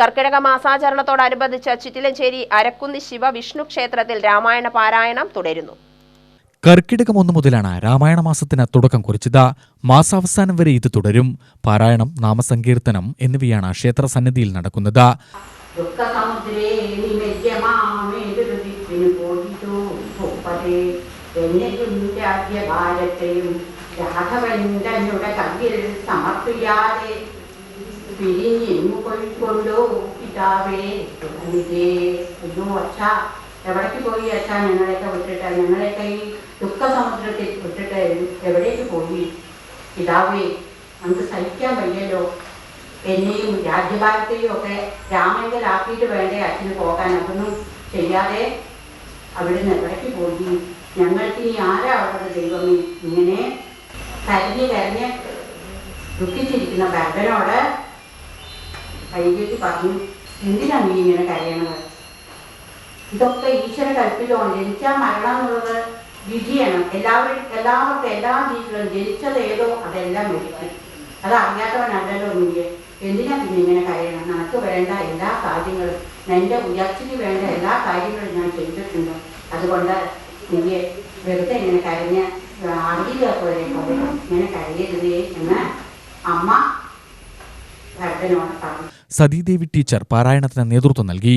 കർക്കിടക മാസാചരണത്തോടനുബന്ധിച്ച് ചിറ്റിലഞ്ചേരി അരക്കുന്നി ശിവ വിഷ്ണു ക്ഷേത്രത്തിൽ രാമായണ പാരായണം തുടരുന്നു. കർക്കിടകം ഒന്നു മുതലാണ് രാമായണ മാസത്തിന് തുടക്കം കുറിച്ചത്. മാസാവസാനം വരെ ഇത് തുടരും. പാരായണം നാമസങ്കീർത്തനം എന്നിവയാണ് ക്ഷേത്ര സന്നിധിയിൽ നടക്കുന്നത് കയ്യിൽ സമർപ്പിയാതെ പിരിഞ്ഞിങ്ങു കൊണ്ടു പിതാവേ തുറന്നിതേ അയ്യോ അച്ഛ എവിടേക്ക് പോയി അച്ഛ ഞങ്ങളെയൊക്കെ വിട്ടിട്ട് ഞങ്ങളെയൊക്കെ ഈ ദുഃഖസമുദ്രത്തിൽ വിട്ടിട്ട് എവിടേക്ക് പോയി പിതാവേ നമുക്ക് സഹിക്കാൻ വയ്യല്ലോ എന്നെയും രാജ്യഭാരത്തെയും ഒക്കെ രാമങ്കലാക്കിയിട്ട് വേണ്ടേ അച്ഛന് പോകാൻ അതൊന്നും ചെയ്യാതെ അവിടുന്ന് എവിടേക്ക് പോയി ഞങ്ങൾക്ക് ഇനി ആരാ ദൈവമേ ഇങ്ങനെ കരഞ്ഞ് കരഞ്ഞ് ദുഃഖിച്ചിരിക്കുന്ന ഭർത്തനോട് വൈകിട്ട് പറഞ്ഞു എന്തിനാണ് നീ ഇങ്ങനെ കരയണത്? ഇതൊക്കെ ഈശ്വര കൽപ്പിതമാണ് ജനിച്ചാൽ മരണം എന്നുള്ളത് വിധിയാണ്. എല്ലാവരും എല്ലാവർക്കും എല്ലാ ജീവികളും ജനിച്ചത് ഏതോ അതെല്ലാം മരിക്കും അത് അറിയാത്തവനല്ലല്ലോ നീ എന്തിനാ പിന്നെ ഇങ്ങനെ കരയണം? നിനക്ക് വേണ്ട എല്ലാ കാര്യങ്ങളും. എന്റെ ഉയർച്ചയ്ക്ക് വേണ്ട എല്ലാ കാര്യങ്ങളും ഞാൻ ചെയ്തിട്ടുണ്ട്. അതുകൊണ്ട് നീ വെറുതെ ഇങ്ങനെ കരഞ്ഞ് അറിയില്ല പോലെ ഇങ്ങനെ കരയരുതേ എന്ന് അമ്മ സതീദേവി ടീച്ചർ പാരായണത്തിന് നേതൃത്വം നൽകി.